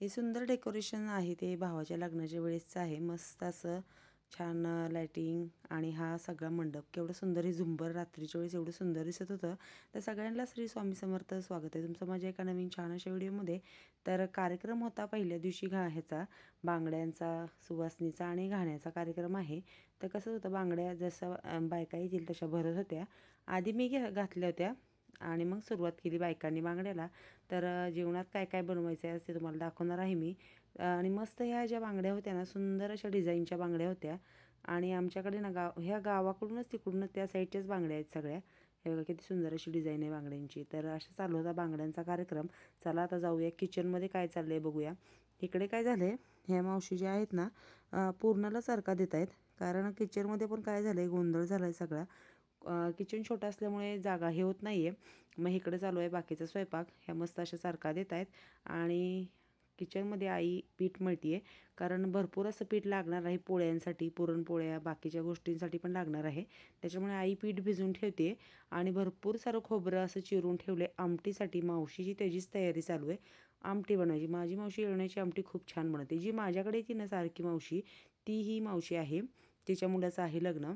हे सुंदर डेकोरेशन आहे ते भावाच्या लग्नाच्या वेळेसचं आहे. मस्त असं छान लायटिंग आणि हा सगळा मंडप. केवढं सुंदर हे झुंबर रात्रीच्या वेळेस एवढं सुंदर दिसत होतं. तर सगळ्यांना श्री स्वामी समर्थ स्वागत आहे. तुमचं माझ्या एका नवीन छान अशा व्हिडिओमध्ये. तर कार्यक्रम होता पहिल्या दिवशी घा ह्याचा बांगड्यांचा सुवासनीचा आणि घाण्याचा कार्यक्रम आहे. तर कसं होतं बांगड्या जसं बायका येतील तशा भरत होत्या. आधी मी घ्या घातल्या होत्या. आणि मग सुरुवात केली बायकांनी बांगड्याला. तर जेवणात काय काय बनवायचं आहे असे तुम्हाला दाखवणार आहे मी. आणि मस्त ह्या ज्या बांगड्या होत्या ना सुंदर अशा डिझाईनच्या बांगड्या होत्या. आणि आमच्याकडे ना गाव ह्या गावाकडूनच तिकडूनच त्या साईडच्याच बांगड्या आहेत सगळ्या. हे बघा किती सुंदर अशी डिझाईन आहे बांगड्यांची. तर अशा चालू होता बांगड्यांचा कार्यक्रम. चला आता जाऊया. किचनमध्ये काय चाललं आहे बघूया. इकडे काय झालं आहे ह्या मावशी ज्या आहेत ना पूर्णाला सारखा देत आहेत कारण किचनमध्ये पण काय झालं आहे गोंधळ झाला आहे सगळा. किचन छोटं असल्यामुळे जागा हे होत नाही आहे मग इकडे चालू आहे बाकीचा स्वयंपाक. ह्या मस्त अशा सारखा देत आहेत. आणि किचनमध्ये आई पीठ मिळते आहे कारण भरपूर असं पीठ लागणार आहे पोळ्यांसाठी पुरणपोळ्या बाकीच्या गोष्टींसाठी पण लागणार आहे. त्याच्यामुळे आई पीठ भिजून ठेवते आणि भरपूर सारं खोबरं असं चिरून ठेवले आमटीसाठी मावशीची त्याचीच तयारी चालू आहे. आमटी बनवायची. माझी मावशी येण्याची आमटी खूप छान बनवते. जी माझ्याकडे येते ना सारखी मावशी ती ही मावशी आहे. तिच्या मुलाचं आहे लग्न.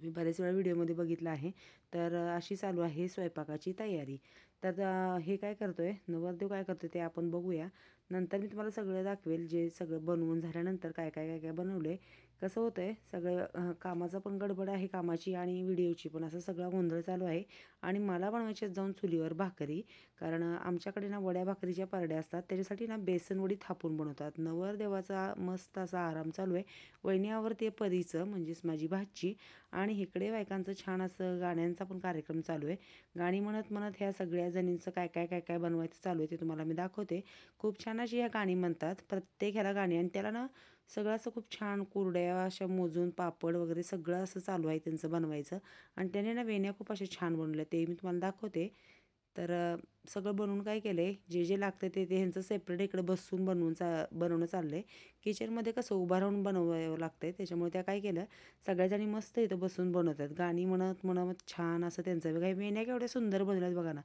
तुम्ही बरेच वेळा व्हिडिओमध्ये बघितलं आहे. तर अशी चालू आहे स्वयंपाकाची तयारी. तर हे काय करतो आहे नवरदेव काय करतो ते आपण बघूया. नंतर मी तुम्हाला सगळं दाखवेल जे सगळं बनवून झाल्यानंतर काय काय काय काय बनवलं आहे कसं होतं आहे सगळं कामाचा पण गडबड आहे कामाची आणि व्हिडिओची पण. असं सगळा गोंधळ चालू आहे. आणि मला बनवायचे आहेत जाऊन चुलीवर भाकरी कारण आमच्याकडे ना वड्या भाकरीच्या पारड्या असतात. त्याच्यासाठी ना बेसनवडी थापून बनवतात. नवरदेवाचा मस्त असा आराम चालू आहे. वैन्यावरती ते परीचं म्हणजेच माझी भाची. आणि इकडे बायकांचं छान असं गाण्यांचा पण कार्यक्रम चालू आहे. गाणी म्हणत म्हणत ह्या सगळ्या जणींचं काय काय काय काय बनवायचं चालू आहे ते तुम्हाला मी दाखवते. खूप छान अशी ह्या गाणी म्हणतात. प्रत्येक ह्याला गाणी आणि त्याला ना सगळं असं खूप छान कुरड्या अशा मोजून पापड वगैरे सगळं असं चालू आहे त्यांचं बनवायचं. आणि त्याने ना वेण्या खूप अशा छान बनवल्या ते मी तुम्हाला दाखवते. तर सगळं बनवून काय केलं आहे जे जे लागतं ते ते ह्यांचं सेपरेट इकडे बसून बनवून चा बनवणं चाललं आहे किचनमध्ये कसं उभं राहून बनवावं लागतं आहे त्याच्यामुळे त्या काय केलं? सगळ्याजणी मस्त इथं बसून बनवतात. गाणी म्हणत म्हणत छान असं त्यांचं. काही वेण्या केवढ्या सुंदर बनवल्यात बघा ना.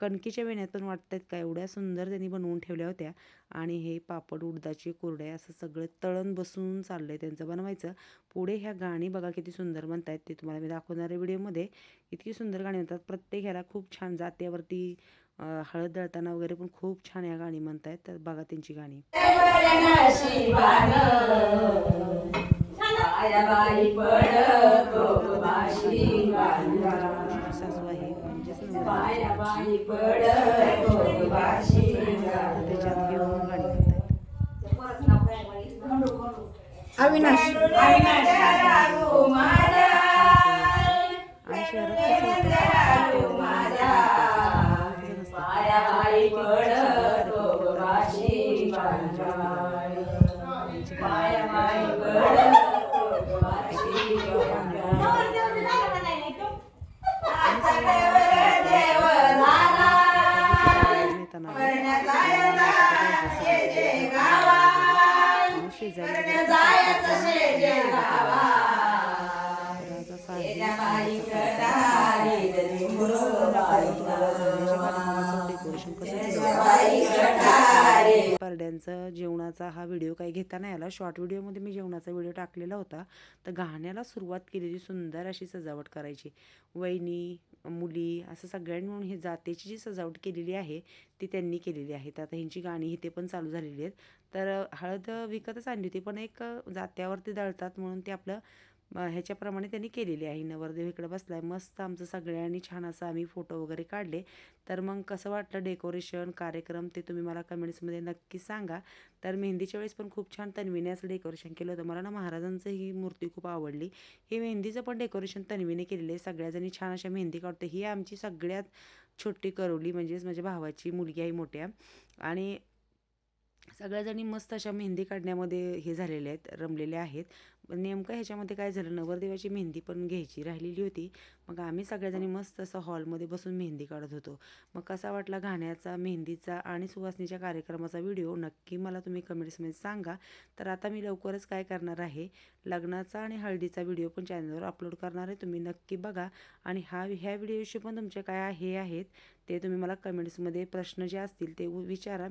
कणकीच्या वेण्यात पण वाटतात का? एवढ्या सुंदर त्यांनी बनवून ठेवल्या होत्या. आणि हे पापड उडदाची कुरड्या असं सगळं तळण बसून चाललं आहे त्यांचं बनवायचं. पुढे ह्या गाणी बघा किती सुंदर म्हणतायत ते तुम्हाला मी दाखवणाऱ्या व्हिडिओमध्ये. इतकी सुंदर गाणी म्हणतात प्रत्येक ह्याला खूप छान जात्यावरती हळद दळताना वगैरे पण खूप छान या गाणी म्हणतायत तर बघा त्यांची गाणी. अविनाश. अविनाश. कसं परड्यांचं जेवणाचा हा व्हिडिओ काही घेता नाही आला. शॉर्ट व्हिडिओमध्ये मी जेवणाचा व्हिडिओ टाकलेला होता. तर गाण्याला सुरुवात केलेली सुंदर अशी सजावट करायची. वहिनी मुली असं सगळ्यांनी म्हणून ही जातीची जी सजावट केलेली आहे ती त्यांनी केलेली आहे. तर आता ह्यांची गाणी इथे पण चालू झालेली आहेत. तर हळद विकतच आणली होती पण एक जात्यावरती दळतात म्हणून ते आपलं ह्याच्याप्रमाणे त्यांनी केलेली आहे. नवरदेव इकडे आहे मस्त आमचं सगळ्यांनी छान असं आम्ही फोटो वगैरे काढले. तर मग कसं वाटलं डेकोरेशन कार्यक्रम ते तुम्ही मला कमेंट्समध्ये नक्की सांगा. तर मेहंदीच्या वेळेस पण खूप छान तन्वीने असं डेकोरेशन केलं होतं. मला ना महाराजांचं ही मूर्ती खूप आवडली. हे मेहंदीचं पण डेकोरेशन तन्वीने केलेलं आहे. सगळ्याजणी छान अशा मेहंदी काढते ही आमची सगळ्यात छोटी करवली म्हणजेच माझ्या भावाची मुलगी आहे मोठ्या. आणि सगळ्याजणी मस्त अशा मेहंदी काढण्यामध्ये हे झालेले आहेत रमलेले आहेत. पण नेमकं ह्याच्यामध्ये काय झालं नवरदेवाची मेहंदी पण घ्यायची राहिलेली होती. मग आम्ही सगळ्याजणी मस्त असं हॉलमध्ये बसून मेहंदी काढत होतो. मग कसा वाटला गाण्याचा मेहंदीचा आणि सुवासनीच्या कार्यक्रमाचा व्हिडिओ? नक्की मला तुम्ही कमेंट्समध्ये सांगा. तर आता मी लवकरच काय करणार आहे लग्नाचा आणि हळदीचा व्हिडिओ पण चॅनलवर अपलोड करणार आहे तुम्ही नक्की बघा. आणि हा ह्या व्हिडिओशी पण तुमचे काय हे आहेत ते तुम्ही मला कमेंट्समध्ये प्रश्न जे असतील ते विचारा.